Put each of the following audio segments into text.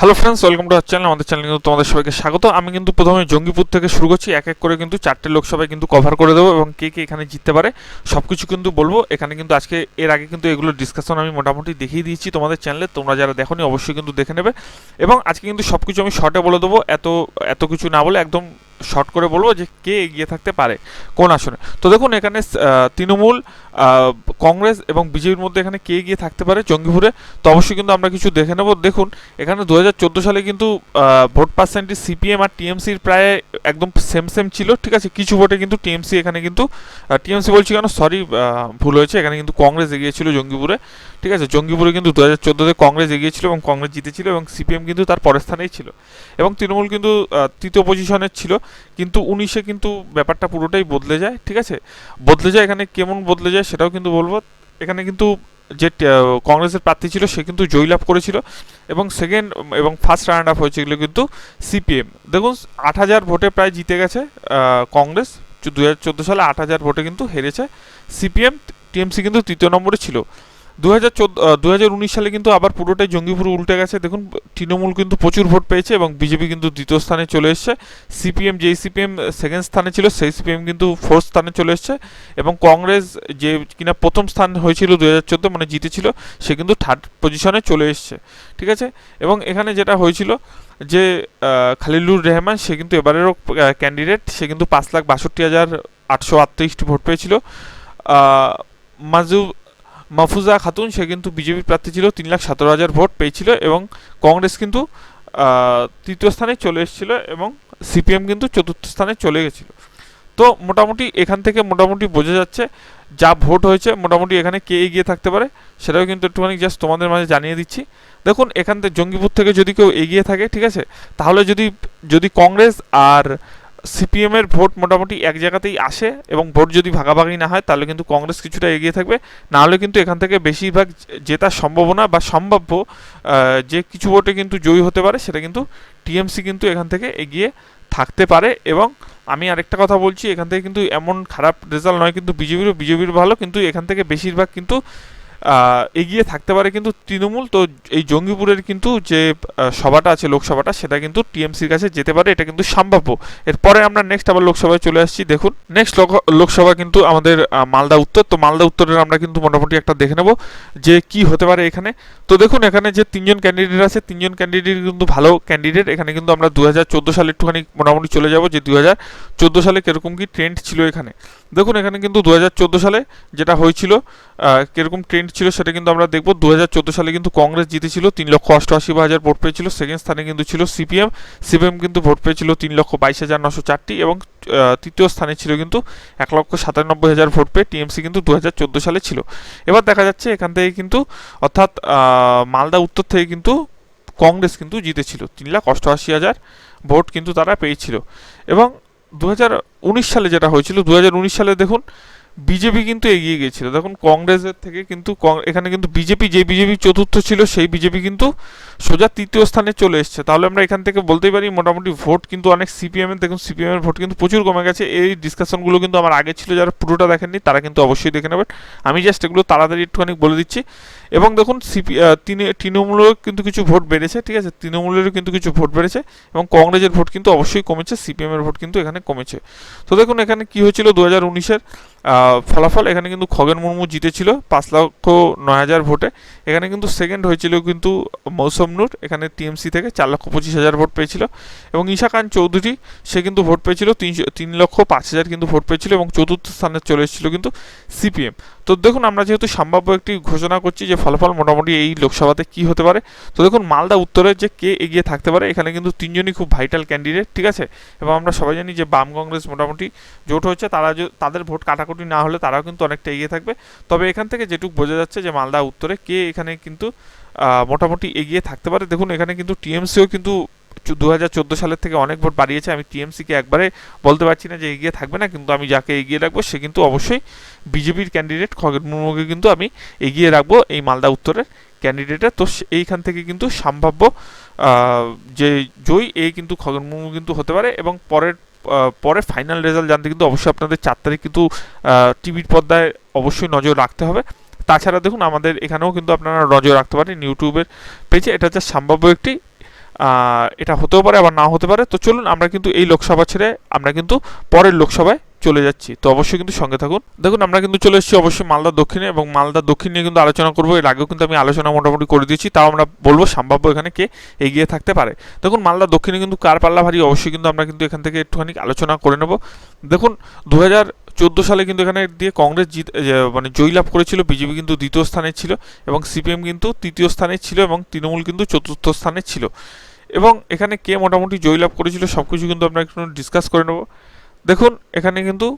Hello friends welcome to channel আমাদের channel কিন্তু তোমাদের সবাইকে স্বাগত। আমি কিন্তু প্রথমে জঙ্গিপুর থেকে শুরু করছি। এক এক করে কিন্তু চারটে লোকসভায় কিন্তু কভার করে দেবো এবং কে কে এখানে জিততে পারে সব কিছু কিন্তু বলব। এখানে কিন্তু আজকে এর আগে কিন্তু এগুলো ডিসকাশন আমি মোটামুটি দেখিয়ে দিয়েছি তোমাদের চ্যানেলে তোমরা যারা দেখোনি অবশ্যই কিন্তু দেখে নেবে। এবং আজকে কিন্তু সব কিছু আমি শর্টে বলে দেবো। এত এত কিছু না বলে একদম শর্ট করে বলব যে কে এগিয়ে থাকতে পারে কোন আসনে। তো দেখুন, এখানে তৃণমূল কংগ্রেস এবং বিজেপির মধ্যে এখানে কে এগিয়ে থাকতে পারে জঙ্গিপুরে, তো অবশ্যই কিন্তু আমরা কিছু দেখে নেব। দেখুন, এখানে দু হাজার চোদ্দ সালে কিন্তু ভোট পার্সেন্টেজ সিপিএম আর টিএমসির প্রায় একদম সেম সেম ছিল, ঠিক আছে? কিছু ভোটে কিন্তু টিএমসি এখানে কিন্তু টিএমসি বলছি কেন? সরি ভুল হয়েছে। এখানে কিন্তু কংগ্রেস এগিয়েছিল জঙ্গিপুরে, ঠিক আছে? জঙ্গিপুরে কিন্তু দু হাজার চোদ্দোতে কংগ্রেস এগিয়েছিল এবং কংগ্রেস জিতেছিল এবং সিপিএম কিন্তু তার পরের স্থানেই ছিল। এবং তৃণমূল কিন্তু তৃতীয় পজিশনের ছিল। কিন্তু উনিশে কিন্তু ব্যাপারটা পুরোটাই বদলে যায়, ঠিক আছে? বদলে যায় এখানে কেমন বদলে যায় সেটাও কিন্তু বলব। এখানে কিন্তু যে কংগ্রেসের প্রার্থী ছিল সে কিন্তু জয়লাভ করেছিল এবং সেকেন্ড এবং ফার্স্ট রাউন্ড আপ হয়েছিল কিন্তু সিপিএম দেখুন, আট হাজার ভোটে প্রায় জিতে গেছে কংগ্রেস। দু হাজার চোদ্দ সালে আট হাজার ভোটে কিন্তু হেরেছে সিপিএম টিএমসি কিন্তু তৃতীয় নম্বরে ছিল। দু সালে কিন্তু আবার পুরোটাই জঙ্গিপুর উল্টে গেছে। দেখুন, তৃণমূল কিন্তু প্রচুর ভোট পেয়েছে এবং বিজেপি কিন্তু দ্বিতীয় স্থানে চলে এসেছে। সিপিএম, যেই সিপিএম সেকেন্ড স্থানে ছিল, সেই সিপিএম কিন্তু ফোর্থ স্থানে চলে এসেছে এবং কংগ্রেস যে কিনা প্রথম স্থান হয়েছিল দু হাজার চোদ্দ মানে জিতেছিল, সে কিন্তু থার্ড পজিশনে চলে এসেছে। ঠিক আছে? এবং এখানে যেটা হয়েছিল যে খালিলুর রহমান, সে কিন্তু এবারেরও ক্যান্ডিডেট সে কিন্তু পাঁচ লাখ বাষট্টি হাজার আটশো আটত্রিশটি ভোট পেয়েছিল। মাজু মাহফুজা খাতুন, সে কিন্তু বিজেপির প্রার্থী ছিল, তিন লাখ সতেরো হাজার ভোট পেয়েছিল এবং কংগ্রেস কিন্তু তৃতীয় স্থানে চলে এসেছিল এবং সিপিএম কিন্তু চতুর্থ স্থানে চলে গেছিল। তো মোটামুটি এখান থেকে মোটামুটি বোঝা যাচ্ছে, যা ভোট হয়েছে, মোটামুটি এখানে কে এগিয়ে থাকতে পারে, সেটাও কিন্তু একটুখানি জাস্ট তোমাদের মাঝে জানিয়ে দিচ্ছি। দেখুন, এখান থেকে জঙ্গিপুর থেকে যদি কেউ এগিয়ে থাকে, ঠিক আছে? তাহলে যদি যদি কংগ্রেস আর সিপিএম এর ভোট মোটামুটি এক জায়গাতেই আসে এবং ভোট যদি ভাগাভাগি না হয়, তাহলে কিন্তু কংগ্রেস কিছুটা এগিয়ে থাকবে। না হলে কিন্তু এখান থেকে বেশিরভাগ জেতার সম্ভাবনা বা সম্ভাব্য যে কিছু ভোটে কিন্তু জয়ী হতে পারে, সেটা কিন্তু টিএমসি কিন্তু এখান থেকে এগিয়ে থাকতে পারে। এবং আমি আরেকটা কথা বলছি, এখান থেকে কিন্তু এমন খারাপ রেজাল্ট নয়, কিন্তু বিজেপিরও, বিজেপির ভালো, কিন্তু এখান থেকে বেশিরভাগ কিন্তু এগিয়ে থাকতে পারে কিন্তু তৃণমূল। তো এই জঙ্গিপুরের কিন্তু যে সভাটা আছে, লোকসভাটা, সেটা কিন্তু টিএমসির কাছে যেতে পারে, এটা কিন্তু সম্ভাব্য। এরপরে আমরা নেক্সট আবার লোকসভায় চলে আসছি, দেখুন। নেক্সট লোকসভা কিন্তু আমাদের মালদা উত্তর। তো মালদা উত্তরের আমরা কিন্তু মোটামুটি একটা দেখে নেব যে কি হতে পারে এখানে। তো দেখুন, এখানে যে তিনজন ক্যান্ডিডেট আছে, তিনজন ক্যান্ডিডেট কিন্তু ভালো ক্যান্ডিডেট এখানে কিন্তু আমরা দু হাজার চোদ্দ সালে একটুখানি মোটামুটি চলে যাব যে দু হাজার চোদ্দ সালে কীরকম কি ট্রেন্ড ছিল এখানে। দেখুন, এখানে কিন্তু দু হাজার চোদ্দ সালে যেটা হয়েছিল কীরকম ট্রেন্ড ছিল সেটা কিন্তু আমরা দেখব। দু হাজার চোদ্দ সালে কিন্তু কংগ্রেস জিতেছিল, তিন লক্ষ অষ্টআশি হাজার ভোট পেয়েছিল। সেকেন্ড স্থানে কিন্তু ছিল সিপিএম। সিপিএম কিন্তু ভোট পেয়েছিল তিন লক্ষ বাইশ হাজার নশো চারটি এবং তৃতীয় স্থানে ছিল কিন্তু এক লক্ষ সাতানব্বই হাজার ভোট পেয়ে টিএমসি কিন্তু দু হাজার চোদ্দ সালে ছিল। এবার দেখা যাচ্ছে এখান থেকে কিন্তু, অর্থাৎ মালদা উত্তর থেকে কিন্তু কংগ্রেস কিন্তু জিতেছিল। তিন লাখ অষ্টআশি হাজার ভোট কিন্তু তারা পেয়েছিল। এবং দুই হাজার উনিশ সালে যেটা হয়েছিল দুই হাজার উনিশ সালে দেখুন বিজেপি কিন্তু এগিয়ে গিয়েছিল দেখুন, কংগ্রেসের থেকে কিন্তু এখানে কিন্তু বিজেপি, যে বিজেপি চতুর্থ ছিল, সেই বিজেপি কিন্তু সোজা তৃতীয় স্থানে চলে এসেছে। তাহলে আমরা এখান থেকে বলতেই পারি, মোটামুটি ভোট কিন্তু অনেক সিপিএম এর দেখুন সিপিএম এর ভোট কিন্তু প্রচুর কমে গেছে। এই ডিসকাশনগুলো কিন্তু আমার আগে ছিল, যারা পুরোটা দেখেননি, তারা কিন্তু অবশ্যই দেখে নেবেন। আমি জাস্ট এগুলো তাড়াতাড়ি একটুখানি বলে দিচ্ছি। এবং দেখুন, সিপি তৃণমূলেরও কিন্তু কিছু ভোট বেড়েছে, ঠিক আছে? তৃণমূলেরও কিন্তু কিছু ভোট বেড়েছে এবং কংগ্রেসের ভোট কিন্তু অবশ্যই কমেছে সিপিএম এর ভোট কিন্তু এখানে কমেছে। তো দেখুন, এখানে কি হয়েছিল? দু হাজার উনিশের ফলাফল এখানে কিন্তু খগেন মুর্মু জিতেছিল পাঁচ লক্ষ নয় হাজার ভোটে। এখানে কিন্তু সেকেন্ড হয়েছিল কিন্তু মৌসম নূর, এখানে টিএমসি থেকে চার লক্ষ পঁচিশ হাজার ভোট পেয়েছিল। এবং ঈশা খান চৌধুরী, সে কিন্তু ভোট পেয়েছিল তিনশো তিন লক্ষ পাঁচ হাজার কিন্তু ভোট পেয়েছিল এবং চতুর্থ স্থানে চলে এসেছিল কিন্তু সিপিএম তো দেখুন, আমরা যেহেতু সম্ভাব্য একটি ঘোষণা করছি যে ফলাফল মোটামুটি এই লোকসভাতে কি হতে পারে, তো দেখুন, মালদা উত্তরে যে কে এগিয়ে থাকতে পারে, এখানে কিন্তু তিনজনই খুব ভাইটাল ক্যান্ডিডেট ঠিক আছে? এবং আমরা সবাই জানি যে বাম কংগ্রেস মোটামুটি জোট হচ্ছে তারা তাদের ভোট কাটাকুটি না হলে তারাও কিন্তু অনেকটা এগিয়ে থাকবে। তবে এখান থেকে যেটুকু বোঝা যাচ্ছে যে মালদা উত্তরে কে এখানে কিন্তু মোটামুটি এগিয়ে থাকতে পারে। দেখুন, এখানে কিন্তু টিএমসিও কিন্তু দু হাজার চোদ্দ সালের থেকে অনেক ভোট বাড়িয়েছে। আমি টিএমসিকে একবারে বলতে পারছি না যে এগিয়ে থাকবে না, কিন্তু আমি যাকে এগিয়ে রাখব সে কিন্তু অবশ্যই বিজেপির ক্যান্ডিডেট খগেন মুর্মুকে কিন্তু আমি এগিয়ে রাখব এই মালদা উত্তরের ক্যান্ডিডেটের তো এইখান থেকে কিন্তু সম্ভাব্য যে জয়ী এই কিন্তু খগেন মুর্মু কিন্তু হতে পারে এবং পরের পরে ফাইনাল রেজাল্ট জানতে কিন্তু অবশ্যই আপনাদের চার তারিখ কিন্তু টিভির পর্দায় অবশ্যই নজর রাখতে হবে। তাছাড়া দেখুন, আমাদের এখানেও কিন্তু আপনারা নজর রাখতে পারেন, ইউটিউবের পেজে। এটা হচ্ছে সম্ভাব্য একটি এটা হতেও পারে, আবার না হতে পারে। তো চলুন, আমরা কিন্তু এই লোকসভা ছেড়ে আমরা কিন্তু পরের লোকসভায় চলে যাচ্ছি। তো অবশ্যই কিন্তু সঙ্গে থাকুন। দেখুন, আমরা কিন্তু চলে এসেছি অবশ্যই মালদা দক্ষিণে এবং মালদা দক্ষিণ নিয়ে কিন্তু আলোচনা করব। এর আগেও কিন্তু আমি আলোচনা মোটামুটি করে দিয়েছি, তাও আমরা বলব সম্ভাব্য এখানে কে এগিয়ে থাকতে পারে। দেখুন, মালদা দক্ষিণে কিন্তু কার পাল্লা ভারী, অবশ্যই কিন্তু আমরা কিন্তু এখান থেকে একটুখানি আলোচনা করে নেব। দেখুন দু চোদ্দ সালে কিন্তু এখানে দিয়ে কংগ্রেস জিত মানে জয়লাভ করেছিল, বিজেপি কিন্তু দ্বিতীয় স্থানে ছিল এবং সিপিএম কিন্তু তৃতীয় স্থানে ছিল এবং তৃণমূল কিন্তু চতুর্থ স্থানে ছিল। এবং এখানে কে মোটামুটি জয়লাভ করেছিল সব কিছু কিন্তু আমরা একটু ডিসকাস করে নেব। দেখুন, এখানে কিন্তু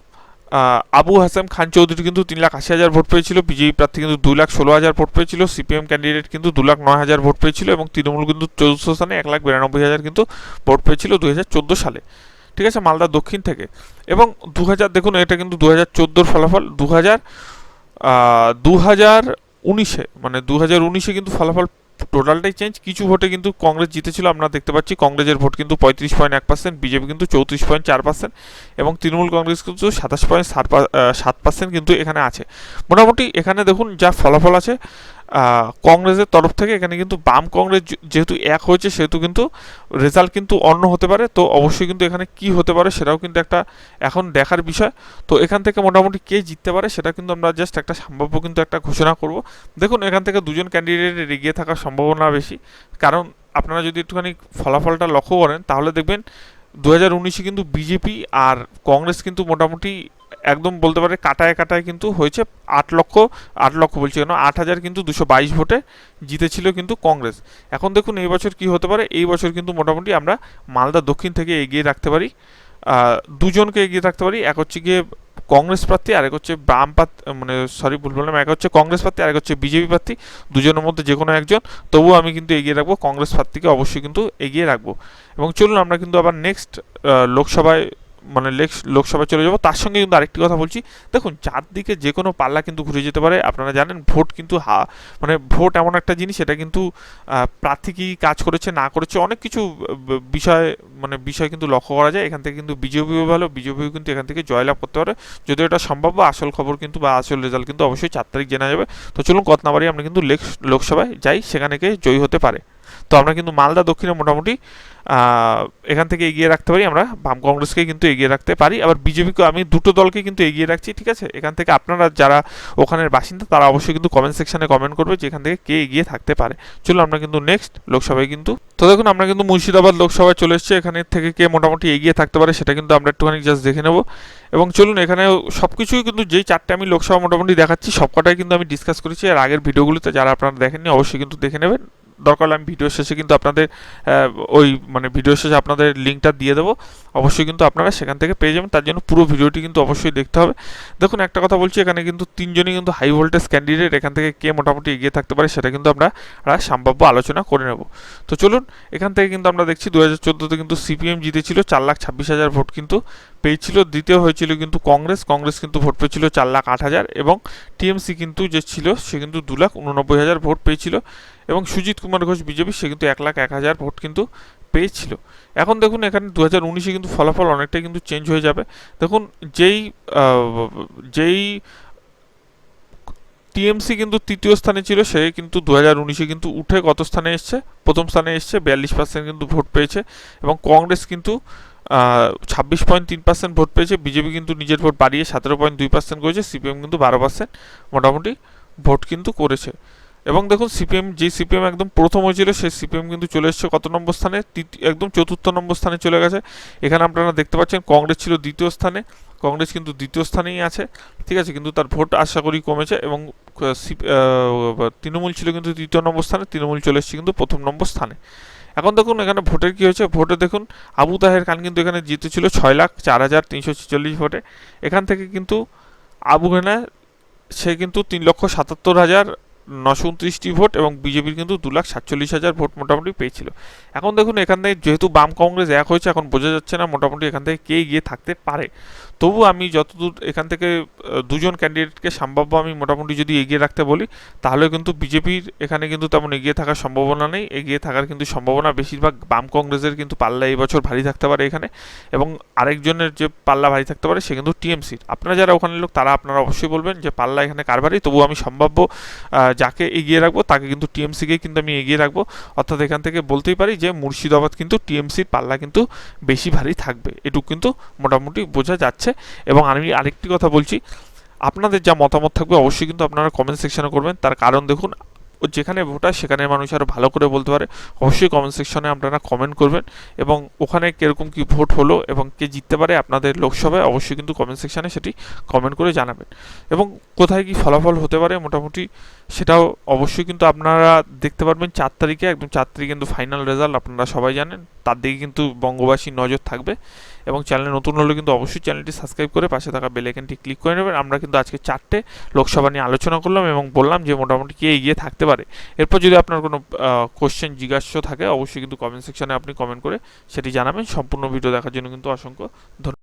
আবু হাসান খান চৌধুরী কিন্তু তিন লাখ আশি হাজার ভোট পেয়েছিল, বিজেপি প্রার্থী কিন্তু দু লাখ ষোলো হাজার ভোট পেয়েছিল, সিপিএম ক্যান্ডিডেট কিন্তু দু লাখ নয় হাজার ভোট পেয়েছিল এবং তৃণমূল কিন্তু চতুর্থ স্থানে এক লাখ বিরানব্বই হাজার কিন্তু ভোট পেয়েছিল দু হাজার চোদ্দ সালে। ঠিক আছে? মালদা দক্ষিণ থেকে। এবং দু হাজার, দেখুন, এটা কিন্তু দু হাজার চোদ্দোর ফলাফল। দু হাজার দু হাজার উনিশে মানে দু হাজার উনিশে কিন্তু ফলাফল টোটালটাই চেঞ্জ কিছু ভোটে কিন্তু কংগ্রেস জিতেছিল, আমরা দেখতে পাচ্ছি, কংগ্রেসের ভোট কিন্তু পঁয়ত্রিশ পয়েন্ট এক পার্সেন্ট বিজেপি কিন্তু চৌত্রিশ পয়েন্ট চার পার্সেন্ট এবং তৃণমূল কংগ্রেস কিন্তু সাতাশ পয়েন্ট সাত সাত পার্সেন্ট কিন্তু এখানে আছে। মোটামুটি এখানে দেখুন যা ফলাফল আছে কংগ্রেসের তরফ থেকে এখানে কিন্তু বাম কংগ্রেস যেহেতু এক হয়েছে, সেহেতু কিন্তু রেজাল্ট কিন্তু অন্য হতে পারে। তো অবশ্যই কিন্তু এখানে কি হতে পারে সেটাও কিন্তু একটা এখন দেখার বিষয়। তো এখান থেকে মোটামুটি কে জিততে পারে সেটা কিন্তু আমরা জাস্ট একটা সম্ভাব্য কিন্তু একটা ঘোষণা করব। দেখুন, এখান থেকে দুজন ক্যান্ডিডেটের এগিয়ে থাকার সম্ভাবনা বেশি। কারণ আপনারা যদি একটুখানি ফলাফলটা লক্ষ্য করেন, তাহলে দেখবেন দু হাজার উনিশে কিন্তু বিজেপি আর কংগ্রেস কিন্তু মোটামুটি একদম বলতে পারে কাটায় কাটায় কিন্তু হয়েছে আট লক্ষ আট লক্ষ বলছি কেন? আট হাজার কিন্তু দুশো বাইশ ভোটে জিতেছিল কিন্তু কংগ্রেস। এখন দেখুন এই বছর কি হতে পারে? এই বছর কিন্তু মোটামুটি আমরা মালদা দক্ষিণ থেকে এগিয়ে রাখতে পারি। দুজনকে এগিয়ে রাখতে পারি। এক হচ্ছে গিয়ে কংগ্রেস প্রার্থী আরেক হচ্ছে বাম প্রার্থী মানে সরি ভুল বললাম, এক হচ্ছে কংগ্রেস প্রার্থী আরেক হচ্ছে বিজেপি প্রার্থী। দুজনের মধ্যে যে কোনো একজন। তবুও আমি কিন্তু এগিয়ে রাখব, কংগ্রেস প্রার্থীকে অবশ্যই কিন্তু এগিয়ে রাখব। এবং চলুন আমরা কিন্তু আবার নেক্সট লোকসভায় মানে লোকসভায় চলে যাব। তার সঙ্গে কিন্তু আরেকটি কথা বলছি। দেখুন, চারদিকে যে কোনো পাল্লা কিন্তু ঘুরে যেতে পারে। আপনারা জানেন, ভোট কিন্তু হা মানে ভোট এমন একটা জিনিস এটা কিন্তু প্রার্থী কি কাজ করেছে, না করেছে, অনেক কিছু বিষয় মানে বিষয় কিন্তু লক্ষ্য করা যায়। এখান থেকে কিন্তু বিজেপিও ভালো, বিজেপিও কিন্তু এখান থেকে জয়লাভ করতে পারে। যদিও এটা সম্ভাব্য আসল খবর কিন্তু বা আসল রেজাল্ট কিন্তু অবশ্যই চার তারিখ জানা যাবে। তো চলুন কত না বাড়ি আমরা কিন্তু লেক- লোকসভায় যাই। সেখানে জয়ী হতে পারে। তো আমরা কিন্তু মালদা দক্ষিণে মোটামুটি এখান থেকে এগিয়ে রাখতে পারি, আমরা বাম কংগ্রেসকে কিন্তু এগিয়ে রাখতে পারি। আবার বিজেপিকে আমি দুটো দলকে কিন্তু এগিয়ে রাখছি, ঠিক আছে? এখান থেকে আপনারা যারা ওখানের বাসিন্দা, তারা অবশ্যই কিন্তু কমেন্ট সেকশনে কমেন্ট করবে যে এখান থেকে কে এগিয়ে থাকতে পারে। চলুন আমরা কিন্তু নেক্সট লোকসভায় কিন্তু, তো দেখুন আমরা কিন্তু মুর্শিদাবাদ লোকসভায় চলে এসেছি। এখানে থেকে কে মোটামুটি এগিয়ে থাকতে পারে সেটা কিন্তু আমরা একটুখানি জাস্ট দেখে নেব। এবং চলুন এখানে সব কিছুই কিন্তু যেই চারটে আমি লোকসভা মোটামুটি দেখাচ্ছি, সবকটাই কিন্তু আমি ডিসকাস করেছি। আর আগের ভিডিওগুলোতে যারা আপনারা দেখেননি, অবশ্যই কিন্তু দেখে নেবেন। দরকার হলে আমি ভিডিও শেষে কিন্তু আপনাদের ওই মানে ভিডিও শেষে আপনাদের লিঙ্কটা দিয়ে দেবো। অবশ্যই কিন্তু আপনারা সেখান থেকে পেয়ে যাবেন। তার জন্য পুরো ভিডিওটি কিন্তু অবশ্যই দেখতে হবে। দেখুন, একটা কথা বলছি, এখানে কিন্তু তিনজনই কিন্তু হাই ভোল্টেজ ক্যান্ডিডেট এখান থেকে কে মোটামুটি এগিয়ে থাকতে পারে সেটা কিন্তু আমরা সম্ভাব্য আলোচনা করে নেব। তো চলুন, এখান থেকে কিন্তু আমরা দেখছি দু হাজার কিন্তু সিপিএম জিতেছিল চার লাখ ছাব্বিশ হাজার ভোট কিন্তু পেয়েছিল। দ্বিতীয় হয়েছিল কিন্তু কংগ্রেস কংগ্রেস কিন্তু ভোট পেয়েছিল চার লাখ আট হাজার এবং টিএমসি কিন্তু যে ছিল, সে কিন্তু দু লাখ উননব্বই হাজার ভোট পেয়েছিল এবং সুজিত কুমার ঘোষ, বিজেপি, সে কিন্তু এক লাখ এক হাজার ভোট কিন্তু পেয়েছিল এখন দেখুন এখানে দু হাজার উনিশে কিন্তু ফলাফল অনেকটাই কিন্তু চেঞ্জ হয়ে যাবে। দেখুন যেই যেই টিএমসি কিন্তু তৃতীয় স্থানে ছিল, সে কিন্তু দু হাজার উনিশে কিন্তু উঠে কত স্থানে এসছে? প্রথম স্থানে এসছে, বিয়াল্লিশ পার্সেন্ট কিন্তু ভোট পেয়েছে এবং কংগ্রেস কিন্তু ছাব্বিশ পয়েন্ট তিন পার্সেন্ট ভোট পেয়েছে। বিজেপি কিন্তু নিজের ভোট বাড়িয়ে সতেরো পয়েন্ট দুই পার্সেন্ট করেছে, সিপিএম কিন্তু বারো পার্সেন্ট মোটামুটি ভোট কিন্তু করেছে। এবং দেখুন সিপিএম যে সিপিএম একদম প্রথম হয়েছিল সেই সিপিএম কিন্তু চলে এসেছে কত নম্বর স্থানে? একদম চতুর্থ নম্বর স্থানে চলে গেছে। এখানে আপনারা দেখতে পাচ্ছেন, কংগ্রেস ছিল দ্বিতীয় স্থানে। কংগ্রেস কিন্তু দ্বিতীয় স্থানেই আছে, ঠিক আছে? কিন্তু তার ভোট আশা করি কমেছে এবং তৃণমূল ছিল কিন্তু তৃতীয় নম্বর স্থানে, তৃণমূল চলে এসেছে কিন্তু প্রথম নম্বর স্থানে। এখন দেখুন, এখানে ভোটের কি হয়েছে? ভোটে দেখুন, আবু তাহের খান কিন্তু এখানে জিতেছিল ছয় লাখ চার হাজার তিনশো ছেচল্লিশ ভোটে। এখান থেকে কিন্তু আবু হেনা সে কিন্তু তিন লক্ষ সাতাত্তর হাজার নশো উনত্রিশটি ভোট এবং বিজেপির কিন্তু দু লাখ সাতচল্লিশ হাজার ভোট মোটামুটি পেয়েছিল। এখন দেখুন, এখান থেকে যেহেতু বাম কংগ্রেস এক হয়েছে, এখন বোঝা যাচ্ছে না মোটামুটি এখান থেকে কে গিয়ে থাকতে পারে। তবু আমি যতদূর এখান থেকে দুজন ক্যান্ডিডেটকে সম্ভাব্য আমি মোটামুটি যদি এগিয়ে রাখতে বলি, তাহলে কিন্তু বিজেপির এখানে কিন্তু তেমন এগিয়ে থাকার সম্ভাবনা নেই। এগিয়ে থাকার কিন্তু সম্ভাবনা বেশিরভাগ বাম কংগ্রেসের কিন্তু পাল্লা এই বছর ভারী থাকতে পারে এখানে এবং আরেকজনের যে পাল্লা ভারী থাকতে পারে, সে কিন্তু টিএমসির। আপনারা যারা ওখানে লোক, তারা আপনারা অবশ্যই বলবেন যে পাল্লা এখানে কার ভারী? তবু আমি সম্ভাব্য যাকে এগিয়ে রাখব, তাকে কিন্তু টিএমসিকে কিন্তু আমি এগিয়ে রাখব। অর্থাৎ এখান থেকে বলতেই পারি যে, মুর্শিদাবাদ কিন্তু টিএমসির পাল্লা কিন্তু বেশি ভারী থাকবে। এটুকু কিন্তু মোটামুটি বোঝা যাচ্ছে। এবং আমি আরেকটি কথা বলছি, আপনাদের যা মতামত থাকবে অবশ্যই কিন্তু আপনারা কমেন্ট সেকশনে করবেন। তার কারণ দেখুন ও যেখানে ভোট হয় সেখানে মানুষ আরও ভালো করে বলতে পারে। অবশ্যই কমেন্ট সেকশনে আপনারা কমেন্ট করবেন এবং ওখানে কীরকম কী ভোট হলো এবং কে জিততে পারে আপনাদের লোকসভায় অবশ্যই কিন্তু কমেন্ট সেকশানে সেটি কমেন্ট করে জানাবেন। এবং কোথায় কি ফলাফল হতে পারে মোটামুটি সেটাও অবশ্যই কিন্তু আপনারা দেখতে পারবেন। চার তারিখে একদম চার তারিখে কিন্তু ফাইনাল রেজাল্ট আপনারা সবাই জানেন। তার দিকে কিন্তু বঙ্গবাসীর নজর থাকবে এবং চ্যানেলে নতুন হলে কিন্তু অবশ্যই চ্যানেলটি সাবস্ক্রাইব করে পাশে থাকা বেল আইকনটি ক্লিক করে নেবেন। আমরা কিন্তু আজকে চারটে লোকসভা নিয়ে আলোচনা করলাম এবং বললাম যে মোটামুটি কে এগিয়ে থাকতে পারে। এরপর যদি আপনার কোনো কোশ্চেন জিজ্ঞাসা থাকে, অবশ্যই কিন্তু কমেন্ট সেকশনে আপনি কমেন্ট করে সেটি জানাবেন। সম্পূর্ণ ভিডিও দেখার জন্য কিন্তু অসংখ্য ধন্যবাদ।